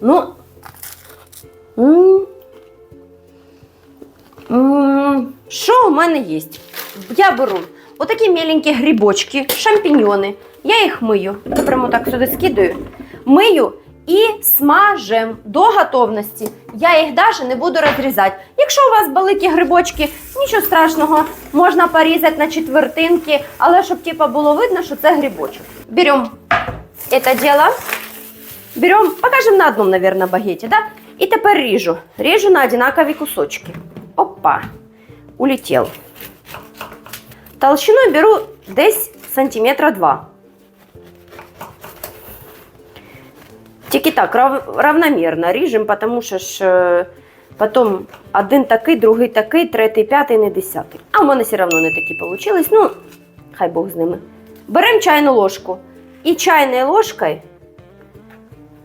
Ну. Що у мене є? Я беру отакі міленькі грибочки, шампіньйони. Я їх мию. Прямо так сюди скидаю. Мию і смажем до готовності. Я їх навіть не буду розрізати. Якщо у вас великі грибочки, нічого страшного, можна порізати на четвертинки, але щоб типа було видно, що це грибочок. Беремо це діло. Берем, покажем на одном, наверное, багете, да? И теперь режу. Режу на одинаковые кусочки. Опа, улетел. Толщиной беру десь сантиметра два. Тільки так, рав, равномірно ріжемо, тому що ж е, потім один такий, другий такий, третій, п'ятий, не десятий. А в мене все одно не такі вийшли. Ну, хай Бог з ними. Беремо чайну ложку. І чайною ложкою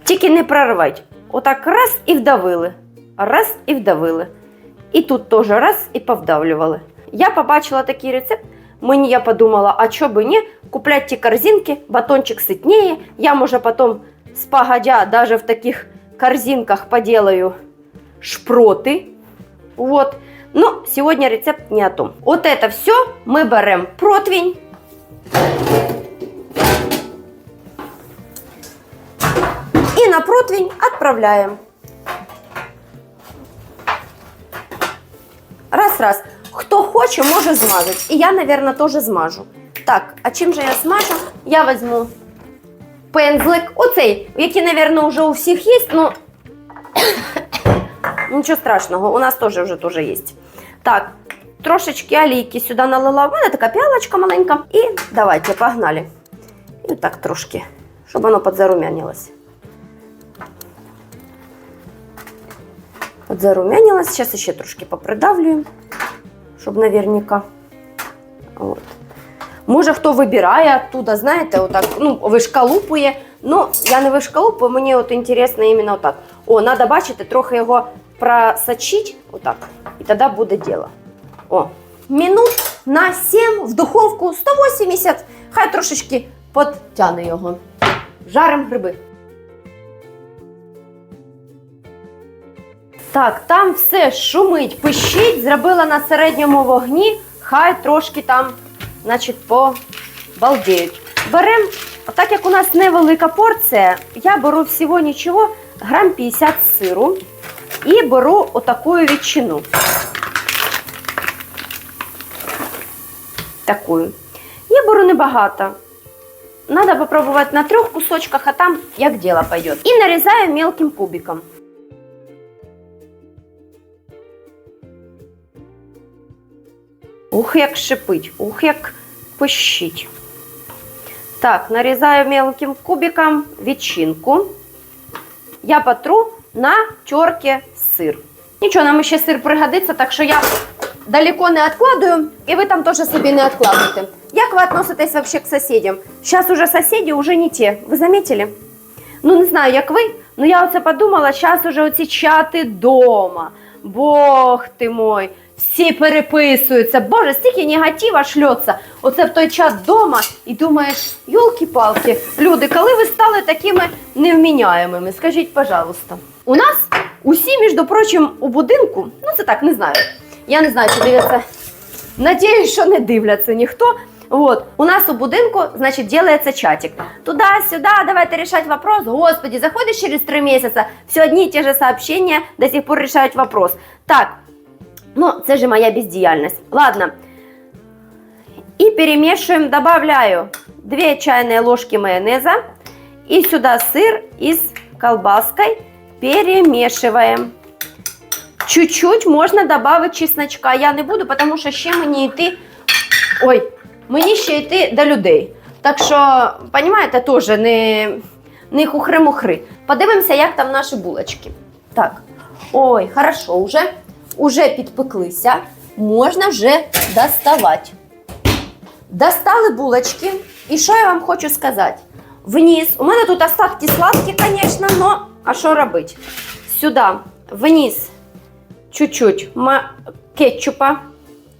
тільки не прорвати. Отак раз і вдавили. Раз і вдавили. І тут теж раз і повдавлювали. Я побачила такий рецепт. Мені я подумала, а чого би ні, куплять ті корзинки, батончик ситніє. Я, може, потім спогодя даже в таких корзинках поделаю шпроты. Вот. Но сегодня рецепт не о том. Вот это все мы берем противень. На противень отправляем. Раз-раз. Хто хоче, може змазати. І я, мабуть, теж змажу. Так, а чим же я смажу? Я візьму пензлик. Оцей, який, мабуть, вже у всіх є, ну нічого страшного, у нас теж вже теж є. Так, трошечки олійки сюди налила. У мене така піалочка маленька. І давайте, погнали. І так трошки, щоб воно підзарумянилось. Подзарумянилось. Зараз ще трошки попридавлюємо, щоб наверняка. От. Може, хто вибирає оттуда, знаєте, отак, ну, вишкалупує. Ну, я не вишкалупую, мені от інтересно іменно так. О, треба, бачите, трохи його просочити, отак, і тоді буде діло. О, минут на 7 в духовку 180, хай трошечки підтягне його. Жарим гриби. Так, там все шумить, пищить, зробила на середньому вогні, хай трошки там, значить, побалдіють. Беремо, так як у нас невелика порція, я беру всього нічого, грам 50 сиру і беру отаку ветчину. Такую. Я беру небагато. Надо попробовать на трех кусочках, а там як дело пойдет. И нарезаю мелким кубиком. Ух, як шипить, ух, як пищить. Так, нарізаю мелким кубиком ветчинку. Я потру на терке сир. Нічого, нам ще сир пригодиться, так що я далеко не відкладую, і ви там теж собі не відкладуєте. Як ви відноситесь вообще к сусідям? Зараз уже сусіди вже не ті. Ви замітили? Ну, не знаю, як ви, але я оце подумала, зараз уже оці чати дома. Бог ти мой, всі переписуються. Боже, стільки негатива шльоться. Оце в той чат дома і думаєш, йолки-палки, люди, коли ви стали такими невміняємими? Скажіть, пожалуйста. У нас усі, між прочим, у будинку, ну це так, не знаю. Я не знаю, чи дивляться. Надіюсь, що не дивляться ніхто. Вот. У нас у будинку, значит, делается чатик. Туда-сюда, давайте решать вопрос. Господи, заходишь через три месяца, все одни и те же сообщения до сих пор решают вопрос. Так, ну, це же моя бездеяльность. Ладно. И перемешиваем, добавляю 2 чайные ложки майонеза. И сюда сыр и колбаской перемешиваем. Чуть-чуть можно добавить чесночка. Я не буду, потому що ще мені йти. Ой, мені ще йти до людей. Так що, розумієте, теж не, не хухри-мухри. Подивимося, як там наші булочки. Так. Ой, хорошо, уже, уже підпеклися. Можна вже доставати. Достали булочки. І що я вам хочу сказати? Вниз. У мене тут остатки сладкі, звісно, но а що робити? Сюди, вниз, чуть-чуть кетчупа.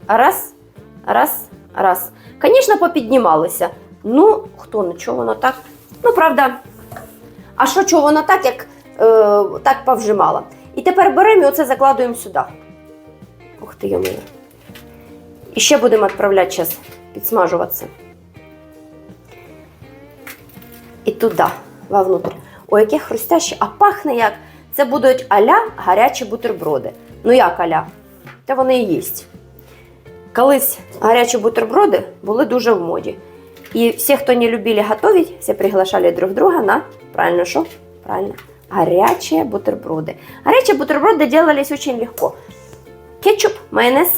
Раз, раз, раз. Звісно, попіднімалися. Ну, хто ну чого воно так? Ну, правда. А що чого воно так, як так повжимала. І тепер беремо і оце закладуємо сюди. Ух ти, йомина. І ще будемо відправляти зараз підсмажуватися. І туди, вовнутрь. Ой, яке хрустяще, а пахне як. Це будуть аля гарячі бутерброди. Ну як аля? Та вони і єсть. Колись гарячі бутерброди були дуже в моді. І всі, хто не любили готувати, всі приглашали друг друга на правильно що? Правильно. Горячие бутерброды. Горячие бутерброды делались очень легко Кетчуп, майонез,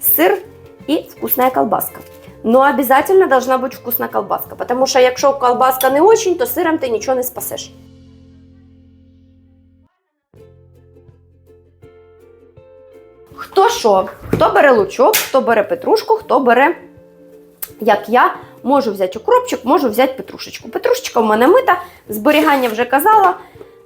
сыр и вкусная колбаска. Но обязательно должна быть вкусная колбаска, потому что якщо колбаска не очень, то сыром ты ничего не спасешь. Хто що? Хто бере лучок, хто бере петрушку, хто бере, як я, можу взяти укропчик, можу взяти петрушечку. Петрушечка в мене мита, зберігання вже казала.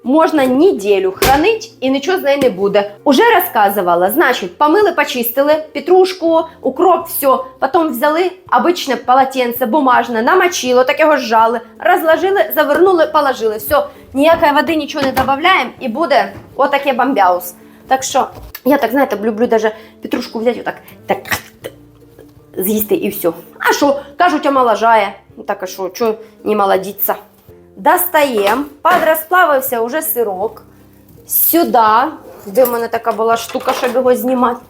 Можна неділю хранить і нічого з неї не буде. Уже розказувала, значить, помили, почистили петрушку, укроп, все. Потім взяли обичне полотенце бумажне, намочили, так його зжали, розложили, завернули, положили. Все, ніякої води нічого не додаємо і буде отаке бомбяус. Так що я так, знаєте, люблю даже петрушку взяти отак, так з'їсти і все. А що, кажуть, омоложає. Ну так а що, що не молодиться? Достаємо, подрозплавився уже сирок. Сюди, де в мене така була штука, щоб його знімати.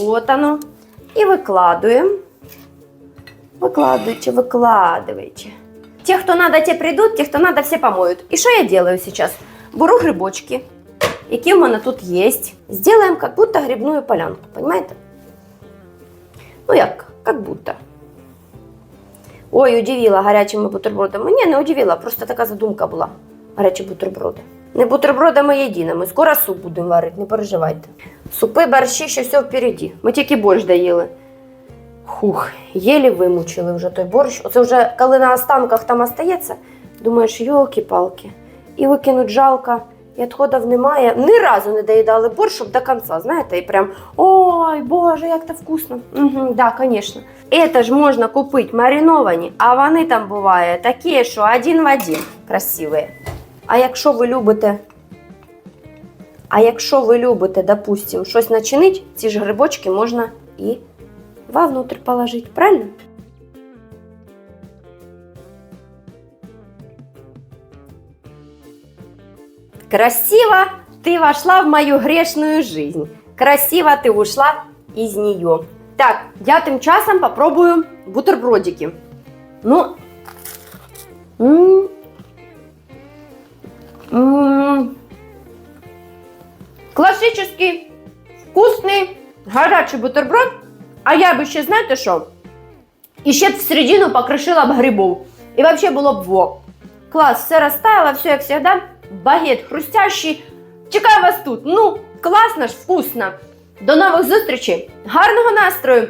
От оно. І викладуємо. Викладуйте, викладуйте. Те, хто надо, те прийдуть, ті, хто надо, всі помоють. І що я делаю зараз? Беру грибочки, які в мене тут є. Сделаем как будто грибную полянку, понимаете? Ну як, как будто. Ой, удивила гарячими бутербродами. Ні, не удивила, просто така задумка була. Гарячі бутерброди. Не бутербродами єдиними. Скоро суп будемо варити, не переживайте. Супи, борщі, ще все впереді. Ми тільки борщ доїли. Хух, єлі вимучили вже той борщ. Оце вже коли на останках там остається, думаєш, йолки-палки. І викинуть жалко, і відходів немає. Ні разу не доїдали борщ, щоб до кінця, знаєте, і прям ой, боже, як це вкусно. Угу, да, звісно. Это ж можна купити мариновані, а вони там буває такі, що один в один красиві. А якщо ви любите, а якщо ви любите, допустим, щось начинить, ці ж грибочки можна і вовнутрь положити, правильно? Красиво ты вошла в мою грешную жизнь. Красиво ты ушла из нее. Так, я тим часом попробую бутербродики. Ну. Класичний, вкусний, гарячий бутерброд. А я би ще, знаєте що? І в середину покришила б грибов. І взагалі було б во. Клас, все розтаяло, все як завжди. Багет хрустящий. Чекаю вас тут. Ну, класно ж, вкусно. До нових зустрічей. Гарного настрою.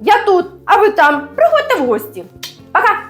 Я тут, а ви там. Приходьте в гості. Пока!